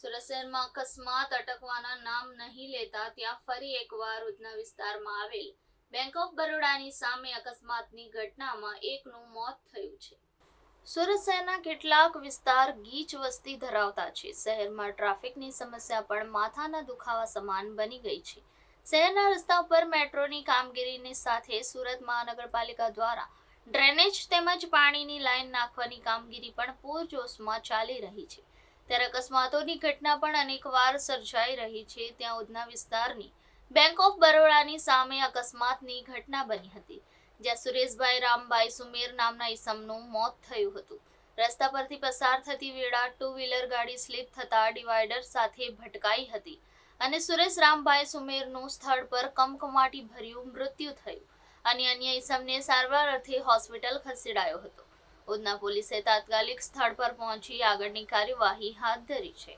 સુરત અકસ્માત અટકવાના નામ નહીં લેતા ત્યાં ફરી એકવાર ઉધના વિસ્તારમાં આવેલ બેંક ઓફ બરોડાની સામે અકસ્માતની ઘટનામાં એકનું મોત થયું છે. સુરત કેટલાક વિસ્તાર ગીચ વસ્તી ધરાવતા છે. શહેરમાં ટ્રાફિકની સમસ્યા પણ માથાના દુખાવા સમાન બની ગઈ છે. શહેરના રસ્તા ઉપર મેટ્રોની કામગીરીની સાથે સુરત મહાનગરપાલિકા દ્વારા ડ્રેનેજ તેમજ પાણીની લાઇન નાખવાની કામગીરી પણ પૂરજોશમાં ચાલી રહી છે. ત્યારે અકસ્માતોની ઘટના પણ અનેકવાર સર્જાઈ રહી છે. ત્યાં ઉધના વિસ્તારની બેંક ઓફ બરોડાની સામે અકસ્માતની ઘટના બની હતી, જ્યાં સુરેશભાઈ રામભાઈ સુમેર નામના ઈસમનું મોત થયું હતું. રસ્તા પરથી પસાર થતી વેળા ટુ વ્હીલર ગાડી સ્લીપ થતા ડિવાઈડર સાથે ભટકાઈ હતી અને સુરેશ રામભાઈ સુમેરનું સ્થળ પર કમકમાટી ભર્યું મૃત્યુ થયું. અને અન્ય ઈસમને સારવાર અર્થે હોસ્પિટલ ખસેડાયો હતો. ઉધના પોલીસે તાત્કાલિક સ્થળ પર પહોંચી આગળની કાર્યવાહી હાથ ધરી છે.